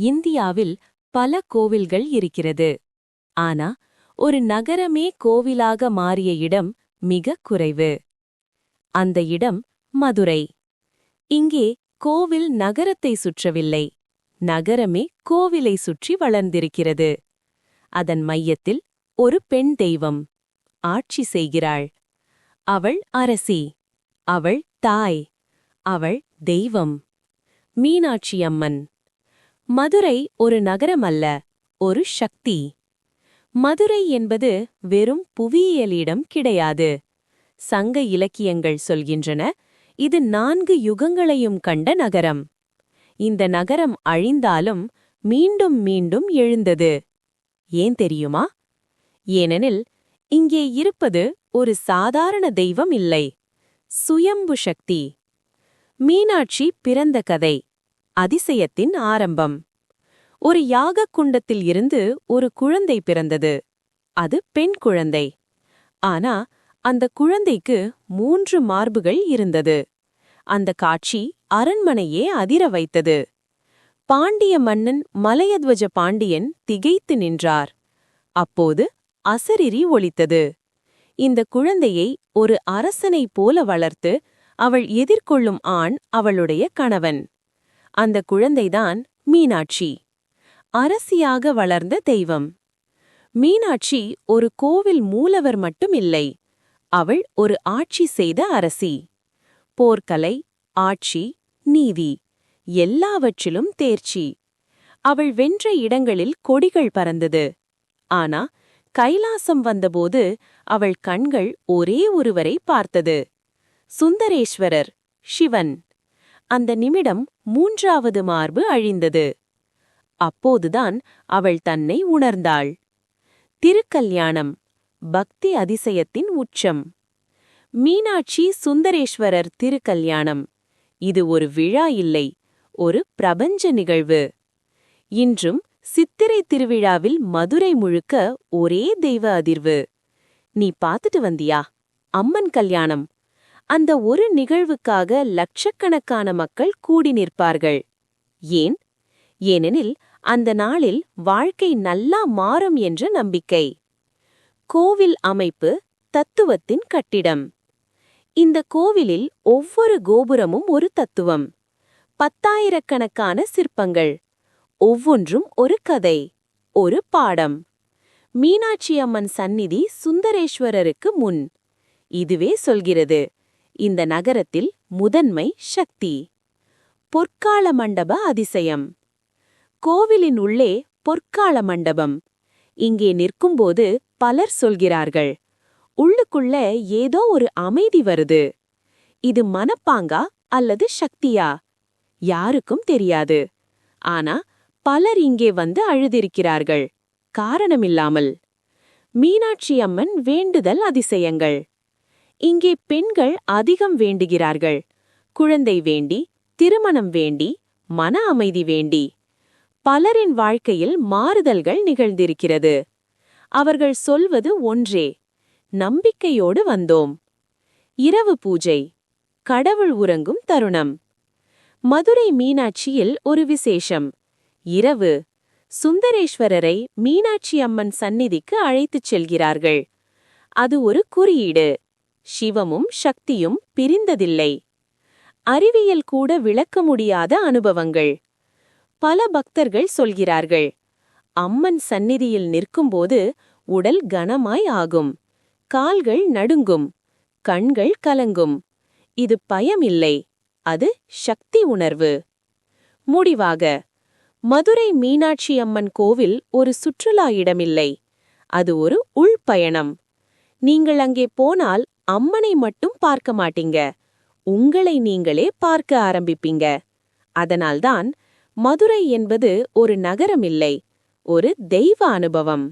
இந்தியாவில் பல கோவில்கள் இருக்கிறது. ஆனா ஒரு நகரமே கோவிலாக மாறிய இடம் மிக குறைவு. அந்த இடம் மதுரை. இங்கே கோவில் நகரத்தை சுற்றவில்லை. நகரமே கோவிலை சுற்றி வளர்ந்திருக்கிறது. அதன் மையத்தில் ஒரு பெண் தெய்வம் ஆட்சி செய்கிறாள். அவள் அரசி. அவள் தாய். அவள் தெய்வம். மீனாட்சி அம்மன். மதுரை ஒரு நகரம் அல்ல ஒரு சக்தி. மதுரை என்பது வெறும் புவியியலிடம் கிடையாது சங்க இலக்கியங்கள் சொல்கின்றன இது நான்கு யுகங்களையும் கண்ட நகரம். இந்த நகரம் அழிந்தாலும் மீண்டும் மீண்டும் எழுந்தது. ஏன் தெரியுமா? ஏனெனில் இங்கே இருப்பது ஒரு சாதாரண தெய்வம் இல்லை சுயம்பு சக்தி. மீனாட்சி பிறந்த கதை. அதிசயத்தின் ஆரம்பம். ஒரு யாகக் குண்டத்தில் இருந்து ஒரு குழந்தை பிறந்தது. அது பெண் குழந்தை. ஆனா அந்த குழந்தைக்கு மூன்று மார்புகள் இருந்தது. அந்த காட்சி அரண்மனையே அதிர வைத்தது. பாண்டிய மன்னன் மலையத்வஜ பாண்டியன் திகைத்து நின்றார். அப்போது அசரிரி ஒழித்தது இந்த குழந்தையை ஒரு அரசனைப் போல வளர்த்து அவள் எதிர்கொள்ளும் ஆண் அவளுடைய கணவன். அந்த குழந்தைதான் மீனாட்சி. அரசியாக வளர்ந்த தெய்வம். மீனாட்சி ஒரு கோவில் மூலவர் மட்டும் இல்லை அவள் ஒரு ஆட்சி செய்த அரசி. போர்க்கலை ஆட்சி நீதி எல்லாவற்றிலும் தேர்ச்சி. அவள் வென்ற இடங்களில் கொடிகள் பறந்தது. ஆனா கைலாசம் வந்தபோது அவள் கண்கள் ஒரே ஒருவரை பார்த்தது. சுந்தரேஸ்வரர் சிவன். அந்த நிமிடம் மூன்றாவது மார்பு அழிந்தது. அப்போதுதான் அவள் தன்னை உணர்ந்தாள். திருக்கல்யாணம் பக்தி அதிசயத்தின் உச்சம். மீனாட்சி சுந்தரேஸ்வரர் திருக்கல்யாணம். இது ஒரு விழா இல்லை ஒரு பிரபஞ்ச நிகழ்வு. இன்றும் சித்திரை திருவிழாவில் மதுரை முழுக்க ஒரே தெய்வ அதிர்வு. நீ பார்த்துட்டு வந்தியா? அம்மன் கல்யாணம் அந்த ஒரு நிகழ்வுக்காக லட்சக்கணக்கான மக்கள் கூடி நிற்பார்கள். ஏன்? ஏனெனில் அந்த நாளில் வாழ்க்கை நல்லா மாறும் என்ற நம்பிக்கை. கோவில் அமைப்பு தத்துவத்தின் கட்டிடம். இந்த கோவிலில் ஒவ்வொரு கோபுரமும் ஒரு தத்துவம். பத்தாயிரக்கணக்கான சிற்பங்கள். ஒவ்வொன்றும் ஒரு கதை ஒரு பாடம். மீனாட்சி அம்மன் சந்நிதி சுந்தரேஸ்வரருக்கு முன். இதுவே சொல்கிறது. இந்த நகரத்தில் முதன்மை சக்தி. பொற்கால மண்டப அதிசயம். கோவிலின் உள்ளே பொற்கால மண்டபம். இங்கே நிற்கும்போது பலர் சொல்கிறார்கள் உள்ளுக்குள்ள ஏதோ ஒரு அமைதி வருது. இது மனப்பாங்கா அல்லது சக்தியா? யாருக்கும் தெரியாது. ஆனா பலர் இங்கே வந்து அழுதிருக்கிறார்கள். காரணமில்லாமல். மீனாட்சி அம்மன் வேண்டுதல் அதிசயங்கள். இங்கே பெண்கள் அதிகம் வேண்டுகிறார்கள். குழந்தை வேண்டி திருமணம் வேண்டி மன அமைதி வேண்டி. பலரின் வாழ்க்கையில் மாறுதல்கள் நிகழ்ந்திருக்கிறது. அவர்கள் சொல்வது ஒன்றே நம்பிக்கையோடு வந்தோம். இரவு பூஜை கடவுள் உறங்கும் தருணம். மதுரை மீனாட்சியில் ஒரு விசேஷம். இரவு சுந்தரேஸ்வரரை மீனாட்சி அம்மன் சந்நிதிக்கு அழைத்துச் செல்கிறார்கள். அது ஒரு குறியீடு. சிவமும் சக்தியும் பிரிந்ததில்லை. அறிவியல் கூட விளக்க முடியாத அனுபவங்கள். பல பக்தர்கள் சொல்கிறார்கள் அம்மன் சந்நிதியில் நிற்கும்போது உடல் கனமாய் ஆகும். கால்கள் நடுங்கும். கண்கள் கலங்கும். இது பயமில்லை. அது சக்தி உணர்வு முடிவாக மதுரை மீனாட்சி அம்மன் கோவில் ஒரு சுற்றுலா இடமில்லை. அது ஒரு உள்பயணம் நீங்கள் அங்கே போனால் அம்மனை மட்டும் பார்க்க மாட்டீங்க. உங்களை நீங்களே பார்க்க ஆரம்பிப்பீங்க. அதனால்தான் மதுரை என்பது ஒரு நகரம் இல்லை ஒரு தெய்வ அனுபவம்.